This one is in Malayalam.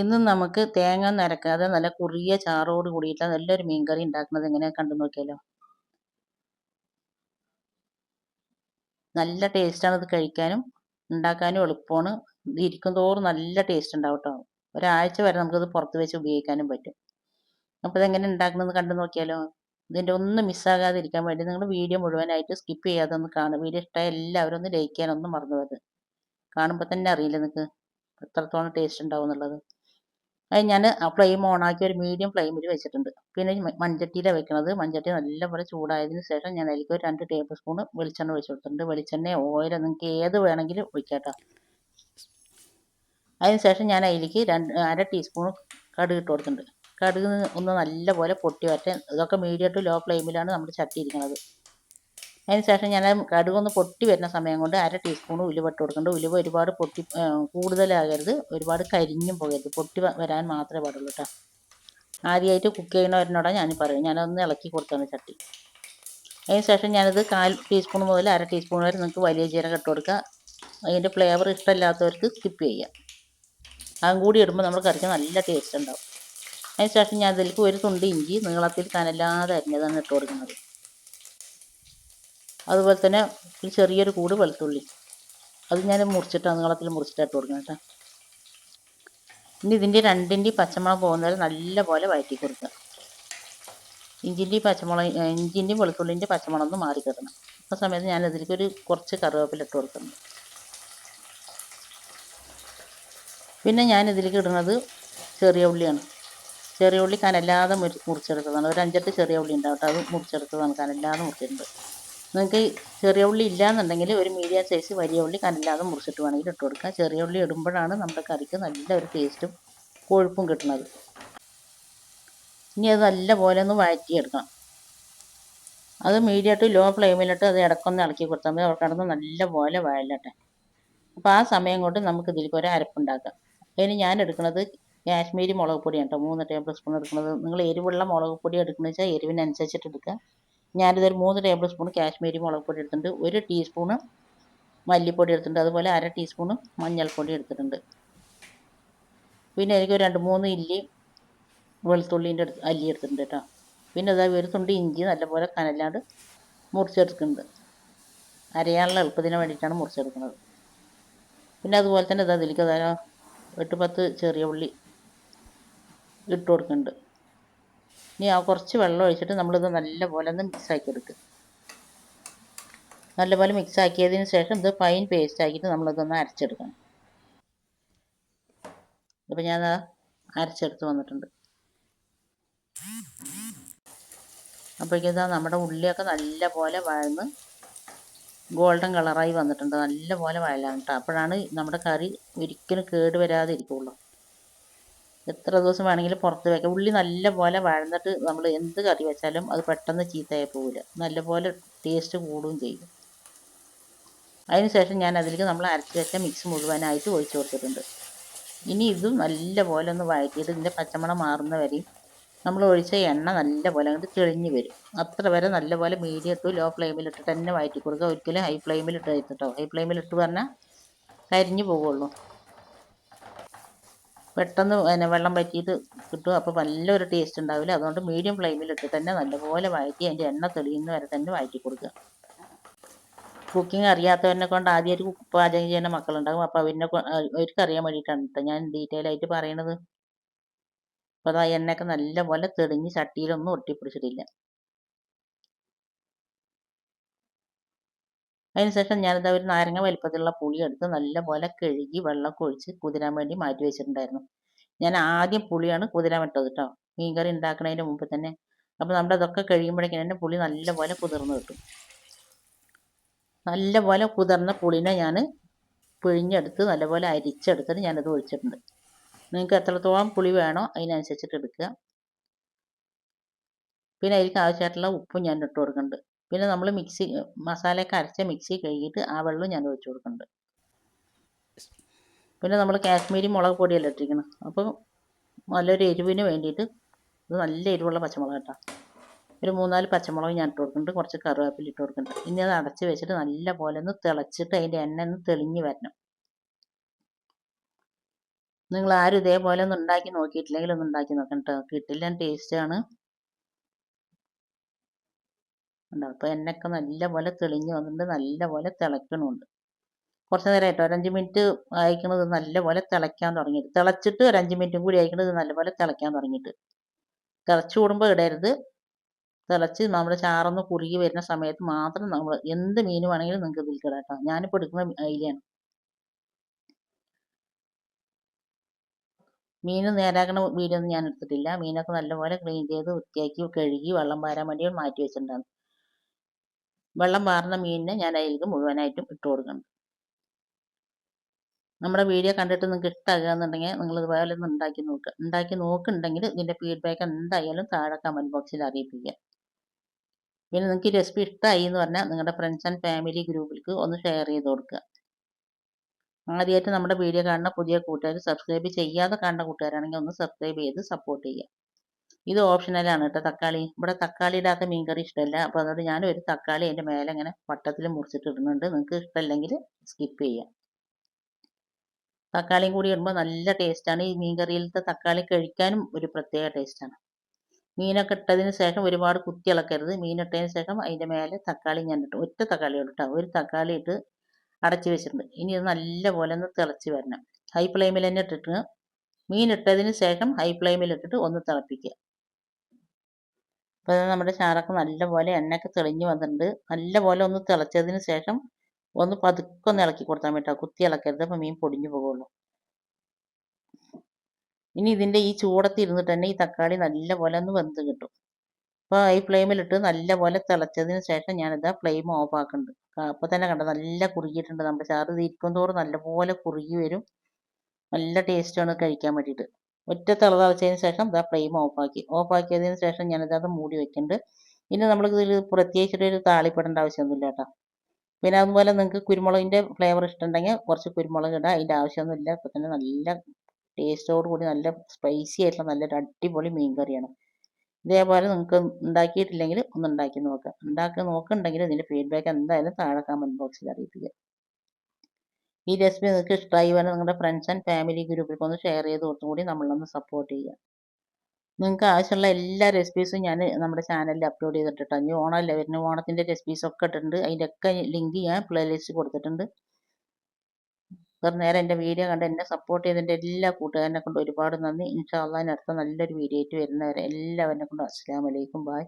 ഇന്ന് നമുക്ക് തേങ്ങ നരക്കാതെ നല്ല കുറിയ ചാറോട് കൂടിയിട്ട് നല്ലൊരു മീൻകറി ഉണ്ടാക്കുന്നത് എങ്ങനെയാ കണ്ടു നോക്കിയാലോ? നല്ല ടേസ്റ്റാണ് ഇത് കഴിക്കാനും ഉണ്ടാക്കാനും എളുപ്പമാണ്. ഇത് ഇരിക്കും തോറും നല്ല ടേസ്റ്റ് ഉണ്ടാവും കേട്ടോ ഒരാഴ്ച വരെ നമുക്കിത് പുറത്ത് വെച്ച് ഉപയോഗിക്കാനും പറ്റും. അപ്പോൾ ഇതെങ്ങനെ ഉണ്ടാക്കുന്നത് കണ്ടു നോക്കിയാലോ? ഇതിന്റെ ഒന്നും മിസ്സാകാതെ ഇരിക്കാൻ വേണ്ടി നിങ്ങൾ വീഡിയോ മുഴുവനായിട്ട് സ്കിപ്പ് ചെയ്യാതെ ഒന്ന് കാണും. വീഡിയോ ഇഷ്ടമായ എല്ലാവരും ഒന്ന് ലൈക്ക് ചെയ്യാനൊന്നും മറന്നു പോകരുത്. കാണുമ്പോൾ തന്നെ അറിയില്ല നിങ്ങൾക്ക് എത്രത്തോളം ടേസ്റ്റ് ഉണ്ടാവും എന്നുള്ളത്. അത് ഞാൻ ഫ്ലെയിം ഓണാക്കി ഒരു മീഡിയം ഫ്ലെയിമിൽ വെച്ചിട്ടുണ്ട്. പിന്നെ മൺചട്ടിയിലാണ് വെക്കുന്നത് മൺചട്ടി നല്ലപോലെ ചൂടായതിന് ശേഷം ഞാൻ അതിലേക്ക് ഒരു രണ്ട് ടേബിൾ സ്പൂൺ വെളിച്ചെണ്ണ ഒഴിച്ച് കൊടുത്തിട്ടുണ്ട്. വെളിച്ചെണ്ണ ഓയിൽ നിങ്ങൾക്ക് ഏത് വേണമെങ്കിലും ഒഴിക്കാട്ടോ. അതിന് ശേഷം ഞാൻ അതിലേക്ക് രണ്ട് അര ടീസ്പൂൺ കടുക് ഇട്ട് കൊടുത്തിട്ടുണ്ട്. കടുക് ഒന്ന് നല്ലപോലെ പൊട്ടി വരട്ടെ. ഇതൊക്കെ മീഡിയം ടു ലോ ഫ്ലെയിമിലാണ് നമ്മൾ ചട്ടി ഇരിക്കുന്നത് അതിന് ശേഷം ഞാൻ കടുകൊന്ന് പൊട്ടി വരുന്ന സമയം കൊണ്ട് അര ടീസ്പൂൺ ഉലുവ ഇട്ട് കൊടുക്കുന്നുണ്ട്. ഉലുവ ഒരുപാട് പൊട്ടി കൂടുതലാകരുത്. ഒരുപാട് കരിഞ്ഞും പോകരുത്. പൊട്ടി വരാൻ മാത്രമേ പാടുള്ളൂ കേട്ടോ ആദ്യമായിട്ട് കുക്ക് ചെയ്യുന്നവരിനോടാണ് ഞാൻ പറയും ഞാനൊന്ന് ഇളക്കി കൊടുത്താണ് ചട്ടി. അതിന് ശേഷം ഞാനത് കാൽ ടീസ്പൂൺ മുതൽ അര ടീസ്പൂൺ വരെ നിങ്ങൾക്ക് വലിയ ജീരകം ഇട്ട് കൊടുക്കുക അതിന്റെ ഫ്ലേവർ ഇഷ്ടമില്ലാത്തവർക്ക് സ്കിപ്പ് ചെയ്യാം. അതും കൂടി ഇടുമ്പോൾ നമ്മൾ കറിക്ക് നല്ല ടേസ്റ്റ് ഉണ്ടാവും. അതിന് ശേഷം ഞാൻ അതിലേക്ക് ഒരു തുണ്ട് ഇഞ്ചി നീളത്തിൽ കനല്ലാതെ അരിഞ്ഞതാണ് ഇട്ട് കൊടുക്കുന്നത്. അതുപോലെ തന്നെ ഒരു ചെറിയൊരു കൂട് വെളുത്തുള്ളി. അത് ഞാൻ മുറിച്ചിട്ട് നീളത്തിൽ മുറിച്ചിട്ടിട്ട് കൊടുക്കുന്നത് കേട്ടോ. ഇനി ഇതിന്റെ രണ്ടിന്റെയും പച്ചമുളക് പോകുന്നവരെ നല്ലപോലെ വഴറ്റി കൊടുക്കുക. ഇഞ്ചിന്റെയും പച്ചമുളക് ഇഞ്ചിന്റെയും വെളുത്തുള്ളിന്റെ പച്ചമുളക് ഒന്ന് മാറി കിടണം ആ സമയത്ത് ഞാൻ ഇതിലേക്ക് ഒരു കുറച്ച് കറിവേപ്പില ഇട്ട് കൊടുക്കുന്നു. പിന്നെ ഞാൻ ഇതിലേക്ക് ഇടുന്നത് ചെറിയ ഉള്ളിയാണ്. ചെറിയ ഉള്ളി കനല്ലാതെ മുറിച്ചെടുത്തതാണ്. ഒരു അഞ്ചെട്ട് ചെറിയ ഉള്ളി ഉണ്ടാവും അത് മുറിച്ചെടുത്തതാണ്. കനല്ലാതെ മുറിച്ചിട്ടുണ്ട്. നിങ്ങൾക്ക് ചെറിയ ഉള്ളി ഇല്ലയെന്നുണ്ടെങ്കിൽ ഒരു മീഡിയം സൈസ് വലിയ ഉള്ളി കനല്ലാതെ മുറിച്ചിട്ട് വേണമെങ്കിൽ ഇട്ട് കൊടുക്കുക ചെറിയ ഉള്ളി ഇടുമ്പോഴാണ് നമ്മുടെ കറിക്ക് നല്ല ഒരു ടേസ്റ്റും കൊഴുപ്പും കിട്ടുന്നത്. ഇനി അത് നല്ലപോലെ ഒന്ന് വഴറ്റിയെടുക്കണം അത് മീഡിയം ലോ ഫ്ലെയിമിലിട്ട് അത് ഇടക്കൊന്ന് ഇളക്കി കൊടുത്താൽ മതി. അവിടെ കിടന്ന് നല്ലപോലെ വഴലട്ടെ. അപ്പോൾ ആ സമയം കൊണ്ട് നമുക്ക് ഇതിലേക്ക് ഒരു അരപ്പുണ്ടാക്കാം. അതിന് ഞാൻ എടുക്കുന്നത് കാശ്മീരി മുളക് പൊടിയാണ് കേട്ടോ മൂന്ന് ടേബിൾ സ്പൂൺ എടുക്കുന്നത്. നിങ്ങൾ എരിവുള്ള മുളക് പൊടി എടുക്കുന്നത് വെച്ചാൽ എരിവിനനുസരിച്ചിട്ട് എടുക്കുക. ഞാനിതൊരു മൂന്ന് ടേബിൾ സ്പൂൺ കാശ്മീരി മുളക് പൊടി എടുത്തിട്ടുണ്ട്. ഒരു ടീസ്പൂണ് മല്ലിപ്പൊടി എടുത്തിട്ടുണ്ട്. അതുപോലെ അര ടീസ്പൂണ് മഞ്ഞൾപ്പൊടി എടുത്തിട്ടുണ്ട്. പിന്നെ എനിക്ക് രണ്ട് മൂന്ന് ഇല്ലി വെളുത്തുള്ളീന്റെ അടുത്ത് അല്ലി എടുത്തിട്ടുണ്ട് കേട്ടോ. പിന്നെ അതാ ഒരു തുണ്ട് ഇഞ്ചി നല്ലപോലെ കനലാണ്ട് മുറിച്ചെടുക്കുന്നുണ്ട് അരയാനുള്ള എളുപ്പത്തിന് വേണ്ടിയിട്ടാണ് മുറിച്ചെടുക്കുന്നത്. പിന്നെ അതുപോലെ തന്നെ ഇതാ ഇതിലേക്ക് അതാ എട്ട് പത്ത് ചെറിയ ഉള്ളി ഇട്ട് കൊടുക്കുന്നുണ്ട്. ഇനി ആ കുറച്ച് വെള്ളം ഒഴിച്ചിട്ട് നമ്മളിത് നല്ലപോലെ ഒന്ന് മിക്സാക്കി എടുക്കുക നല്ലപോലെ മിക്സ് ആക്കിയതിന് ശേഷം ഇത് ഫൈൻ പേസ്റ്റ് ആക്കിയിട്ട് നമ്മളിതൊന്ന് അരച്ചെടുക്കണം. ഇപ്പം ഞാൻ അരച്ചെടുത്ത് വന്നിട്ടുണ്ട്. അപ്പോഴേക്കിതാ നമ്മുടെ ഉള്ളിയൊക്കെ നല്ലപോലെ വഴന്ന് ഗോൾഡൻ കളറായി വന്നിട്ടുണ്ട്. നല്ലപോലെ വഴലാണ് കേട്ടോ അപ്പോഴാണ് നമ്മുടെ കറി ഒരിക്കലും കേട് വരാതെ ഇരിക്കുള്ളൂ എത്ര ദിവസം വേണമെങ്കിലും പുറത്ത് വയ്ക്കാം ഉള്ളി നല്ലപോലെ വഴന്നിട്ട് നമ്മൾ എന്ത് കറി വെച്ചാലും അത് പെട്ടെന്ന് ചീത്തയായി പോവില്ല. നല്ലപോലെ ടേസ്റ്റ് കൂടുകയും ചെയ്യും. അതിന് ശേഷം ഞാൻ അതിലേക്ക് നമ്മൾ അരച്ച് വെച്ച മിക്സ് മുഴുവനായിട്ട് ഒഴിച്ചു കൊടുത്തിട്ടുണ്ട്. ഇനി ഇതും നല്ലപോലെ ഒന്ന് വഴറ്റിയിട്ട് ഇതിന്റെ പച്ചമണം മാറുന്ന വരെയും നമ്മൾ ഒഴിച്ച എണ്ണ നല്ലപോലെ അങ്ങോട്ട് തെളിഞ്ഞ് വരും. അത്ര വരെ നല്ലപോലെ മീഡിയം ടു ലോ ഫ്ലെയിമിലിട്ടിട്ട് തന്നെ വഴറ്റി കൊടുക്കുക. ഒരിക്കലും ഹൈ ഫ്ലെയിമിലിട്ട് കഴിച്ചിട്ടോ ഹൈ ഫ്ലെയിമിൽ ഇട്ട് പറഞ്ഞാൽ കരിഞ്ഞു പോകുള്ളൂ. പെട്ടെന്ന് പിന്നെ വെള്ളം പറ്റിയിട്ട് കിട്ടും അപ്പോൾ നല്ലൊരു ടേസ്റ്റ് ഉണ്ടാവില്ല. അതുകൊണ്ട് മീഡിയം ഫ്ലെയിമിലിട്ട് തന്നെ നല്ലപോലെ വഴറ്റി അതിന്റെ എണ്ണ തെളിയുന്ന വരെ തന്നെ വഴറ്റി കൊടുക്കുക. കുക്കിംഗ് അറിയാത്തവരെ കൊണ്ട് ആദ്യമായിട്ട് പാചകം ചെയ്യുന്ന മക്കളുണ്ടാകും. അപ്പോൾ അവരിനെ അവർക്ക് അറിയാൻ വേണ്ടിയിട്ടാണ് ഞാൻ ഡീറ്റെയിൽ ആയിട്ട് പറയണത്. അപ്പോൾ അതാ എണ്ണയൊക്കെ നല്ലപോലെ തെളിഞ്ഞ് ചട്ടിയിലൊന്നും ഒട്ടിപ്പിടിച്ചിട്ടില്ല. അതിനുശേഷം ഞാനിത് ഒരു നാരങ്ങ വലിപ്പത്തിലുള്ള പുളി എടുത്ത് നല്ലപോലെ കഴുകി വെള്ളമൊക്കെ ഒഴിച്ച് കുതിരാൻ വേണ്ടി മാറ്റി വെച്ചിട്ടുണ്ടായിരുന്നു. ഞാൻ ആദ്യം പുളിയാണ് കുതിരാൻ വിട്ടത് കേട്ടോ മീൻകറി ഉണ്ടാക്കുന്നതിന് മുമ്പ് തന്നെ. അപ്പോൾ നമ്മുടെ അതൊക്കെ കഴിയുമ്പോഴേക്കും തന്നെ പുളി നല്ലപോലെ കുതിർന്ന് കിട്ടും. നല്ലപോലെ കുതിർന്ന പുളിനെ ഞാൻ പിഴിഞ്ഞെടുത്ത് നല്ലപോലെ അരിച്ചെടുത്തിട്ട് ഞാനത് ഒഴിച്ചിട്ടുണ്ട്. നിങ്ങൾക്ക് എത്രത്തോളം പുളി വേണോ അതിനനുസരിച്ചിട്ട് എടുക്കുക. പിന്നെ അതിലേക്ക് ആവശ്യമായിട്ടുള്ള ഉപ്പും ഞാൻ ഇട്ട് കൊടുക്കുന്നുണ്ട്. പിന്നെ നമ്മൾ മിക്സി മസാലയൊക്കെ അരച്ച മിക്സി കഴുകിയിട്ട് ആ വെള്ളം ഞാൻ ഒഴിച്ചു കൊടുക്കുന്നുണ്ട് പിന്നെ നമ്മൾ കാശ്മീരി മുളക് പൊടിയല്ല ഇട്ടിരിക്കണം അപ്പോൾ നല്ലൊരു എരിവിന് വേണ്ടിയിട്ട് ഇത് നല്ല എരിവുള്ള പച്ചമുളക് കേട്ടോ ഒരു മൂന്നാൽ പച്ചമുളക് ഞാൻ ഇട്ട് കൊടുക്കുന്നുണ്ട് കുറച്ച് കറിവേപ്പില ഇട്ട് കൊടുക്കുന്നുണ്ട് ഇനി അത് അടച്ച് വെച്ചിട്ട് നല്ല പോലെ ഒന്ന് തിളച്ചിട്ട് അതിന്റെ എണ്ണ ഒന്ന് തെളിഞ്ഞ് വരണം. നിങ്ങൾ ആരും ഇതേപോലെ ഒന്ന് ഉണ്ടാക്കി നോക്കിയിട്ടില്ലെങ്കിൽ ഒന്ന് ഉണ്ടാക്കി നോക്കണം കേട്ടോ. കിട്ടില്ല ടേസ്റ്റാണ് ഉണ്ടാവും. അപ്പോൾ എണ്ണയൊക്കെ നല്ലപോലെ തെളിഞ്ഞ് വന്നിട്ട് നല്ലപോലെ തിളയ്ക്കണമുണ്ട് കുറച്ച് നേരമായിട്ട് ഒരു ഒരഞ്ച് മിനിറ്റ് അയക്കണത് നല്ലപോലെ തിളയ്ക്കാൻ തുടങ്ങിയിട്ട്. തിളച്ചിട്ട് ഒരു അഞ്ച് മിനിറ്റും കൂടി അയക്കണത് നല്ലപോലെ തിളയ്ക്കാൻ തുടങ്ങിയിട്ട്. തിളച്ച് കൂടുമ്പോൾ ഇടരുത്. തിളച്ച് നമ്മുടെ ചാറൊന്ന് കുറുകി വരുന്ന സമയത്ത് മാത്രം നമ്മൾ എന്ത് മീൻ വേണമെങ്കിലും നിങ്ങൾക്ക് ഇതിൽ കിടാം കേട്ടോ. ഞാനിപ്പോൾ എടുക്കുന്ന അയിലാണ് മീൻ നേരാക്കണ വീഡിയോ ഒന്നും ഞാൻ എടുത്തിട്ടില്ല. മീനൊക്കെ നല്ലപോലെ ക്ലീൻ ചെയ്ത് വൃത്തിയാക്കി കഴുകി വെള്ളം പാരാൻ വേണ്ടി മാറ്റി വെച്ചിട്ടുണ്ടായിരുന്നു. വെള്ളം വാർന്ന മീനിനെ ഞാൻ അതിലേക്ക് മുഴുവനായിട്ടും ഇട്ട് കൊടുക്കണം. നമ്മുടെ വീഡിയോ കണ്ടിട്ട് നിങ്ങൾക്ക് ഇഷ്ടമാകുകയെന്നുണ്ടെങ്കിൽ നിങ്ങൾ ഇതുപോലെ ഒന്ന് ഉണ്ടാക്കി നോക്കുക ഉണ്ടാക്കി നോക്കുന്നുണ്ടെങ്കിൽ ഇതിന്റെ ഫീഡ്ബാക്ക് എന്തായാലും താഴെ കമന്റ് ബോക്സിൽ അറിയിപ്പിക്കുക പിന്നെ നിങ്ങൾക്ക് റെസിപ്പി ഇഷ്ടമായി എന്ന് പറഞ്ഞാൽ നിങ്ങളുടെ ഫ്രണ്ട്സ് ആൻഡ് ഫാമിലി ഗ്രൂപ്പിലേക്ക് ഒന്ന് ഷെയർ ചെയ്ത് കൊടുക്കുക. ആദ്യമായിട്ട് നമ്മുടെ വീഡിയോ കാണുന്ന പുതിയ കൂട്ടുകാർ സബ്സ്ക്രൈബ് ചെയ്യാതെ കാണുന്ന കൂട്ടുകാരാണെങ്കിൽ ഒന്ന് സബ്സ്ക്രൈബ് ചെയ്ത് സപ്പോർട്ട് ചെയ്യുക. ഇത് ഓപ്ഷനലാണ് കേട്ടോ തക്കാളി. ഇവിടെ തക്കാളി ഇടാത്ത മീൻകറി ഇഷ്ടമല്ല അപ്പോൾ അതുകൊണ്ട് ഞാൻ ഒരു തക്കാളി അതിന്റെ മേലെ ഇങ്ങനെ വട്ടത്തിൽ മുറിച്ചിട്ട് ഇടുന്നുണ്ട്. നിങ്ങൾക്ക് ഇഷ്ടമല്ലെങ്കിൽ സ്കിപ്പ് ചെയ്യാം. തക്കാളിയും കൂടി ഇടുമ്പോൾ നല്ല ടേസ്റ്റാണ് ഈ മീൻകറിയിലത്തെ തക്കാളി കഴിക്കാനും ഒരു പ്രത്യേക ടേസ്റ്റാണ് മീനൊക്കെ ഇട്ടതിന് ശേഷം ഒരുപാട് കുത്തി ഇളക്കരുത്. മീനിട്ടതിന് ശേഷം അതിന്റെ മേലെ തക്കാളി ഞാൻ ഇട്ടു. ഒറ്റ തക്കാളി ഇട്ടാ ഒരു തക്കാളി ഇട്ട് അടച്ചു വെച്ചിട്ടുണ്ട്. ഇനി ഇത് നല്ലപോലെ ഒന്ന് തിളച്ച് വരണം. ഹൈ ഫ്ലെയിമിൽ തന്നെ ഇട്ടിട്ട് മീൻ ഇട്ടതിന് ശേഷം ഹൈ ഫ്ലെയിമിൽ ഇട്ടിട്ട് ഒന്ന് തിളപ്പിക്കുക. അപ്പോൾ നമ്മുടെ ചാറൊക്കെ നല്ലപോലെ എണ്ണയൊക്കെ തെളിഞ്ഞ് വന്നിട്ടുണ്ട്. നല്ലപോലെ ഒന്ന് തിളച്ചതിന് ശേഷം ഒന്ന് പതുക്കെ ഒന്ന് ഇളക്കി കൊടുത്താൽ കേട്ടോ കുത്തി ഇളക്കരുത്. അപ്പോൾ മീൻ പൊടിഞ്ഞു പോകുള്ളൂ. ഇനി ഇതിന്റെ ഈ ചൂടത്ത് ഇരുന്നിട്ട് തന്നെ ഈ തക്കാളി നല്ലപോലെ ഒന്ന് വെന്ത് കിട്ടും. അപ്പോൾ ഈ ഫ്ലെയിമിലിട്ട് നല്ലപോലെ തിളച്ചതിന് ശേഷം ഞാനിതാ ഫ്ലെയിം ഓഫ് ആക്കുന്നുണ്ട് അപ്പോൾ തന്നെ കണ്ടോ? നല്ല കുറുകിയിട്ടുണ്ട് നമ്മുടെ ചാറ്. തീരിക്കും തോറും നല്ലപോലെ കുറുകി വരും. നല്ല ടേസ്റ്റാണ് കഴിക്കാൻ വേണ്ടിയിട്ട്. ഒറ്റ തിള തിളച്ചതിന് ശേഷം ഇതാ ഫ്ലെയിം ഓഫാക്കി. ഓഫാക്കിയതിന് ശേഷം ഞാനിതത് മൂടി വെക്കുന്നുണ്ട് ഇനി നമ്മൾ ഇതിൽ പ്രത്യേകിച്ചിട്ടൊരു താളിപ്പെടേണ്ട ആവശ്യമൊന്നുമില്ല കേട്ടോ. പിന്നെ അതുപോലെ നിങ്ങൾക്ക് കുരുമുളകിന്റെ ഫ്ലേവർ ഇഷ്ടമുണ്ടെങ്കിൽ കുറച്ച് കുരുമുളക് ഇടാം. അതിന്റെ ആവശ്യമൊന്നുമില്ല. ഇപ്പം തന്നെ നല്ല ടേസ്റ്റോട് കൂടി നല്ല സ്പൈസി ആയിട്ടുള്ള നല്ലൊരു അടിപൊളി മീൻ കറിയാണ്. ഇതേപോലെ നിങ്ങൾക്ക് ഉണ്ടാക്കിയിട്ടില്ലെങ്കിൽ ഒന്ന് ഉണ്ടാക്കി നോക്കുക ഉണ്ടാക്കി നോക്കുന്നുണ്ടെങ്കിൽ ഇതിന്റെ ഫീഡ്ബാക്ക് എന്തായാലും താഴെ കമന്റ് ബോക്സിൽ അറിയിക്കുക ഈ റെസിപ്പി നിങ്ങൾക്ക് ഇഷ്ടമായി വേണം നിങ്ങളുടെ ഫ്രണ്ട്സ് ആൻഡ് ഫാമിലി ഗ്രൂപ്പിൽ ഒന്ന് ഷെയർ ചെയ്ത് കൊടുത്തും കൂടി നമ്മളൊന്ന് സപ്പോർട്ട് ചെയ്യുക നിങ്ങൾക്ക് ആവശ്യമുള്ള എല്ലാ റെസിപ്പീസും ഞാൻ നമ്മുടെ ചാനലിൽ അപ്ലോഡ് ചെയ്തിട്ടുണ്ട് ഇനി ഓണമല്ലേ വരുന്ന? ഓണത്തിന്റെ റെസിപ്പീസൊക്കെ ഇട്ടിട്ടുണ്ട്. അതിന്റെ ഒക്കെ ലിങ്ക് ഞാൻ പ്ലേലിസ്റ്റ് കൊടുത്തിട്ടുണ്ട്. കുറേ നേരം എന്റെ വീഡിയോ കണ്ട് എന്നെ സപ്പോർട്ട് ചെയ്തതിന്റെ എല്ലാ കൂട്ടുകാരനെ കൊണ്ട് ഒരുപാട് നന്ദി. ഇൻഷാ അള്ളാഹിന് അടുത്ത നല്ലൊരു വീഡിയോ ആയിട്ട് വരുന്നവരെ എല്ലാവരെ കൊണ്ടും അസ്സാം വലൈക്കും ബായ്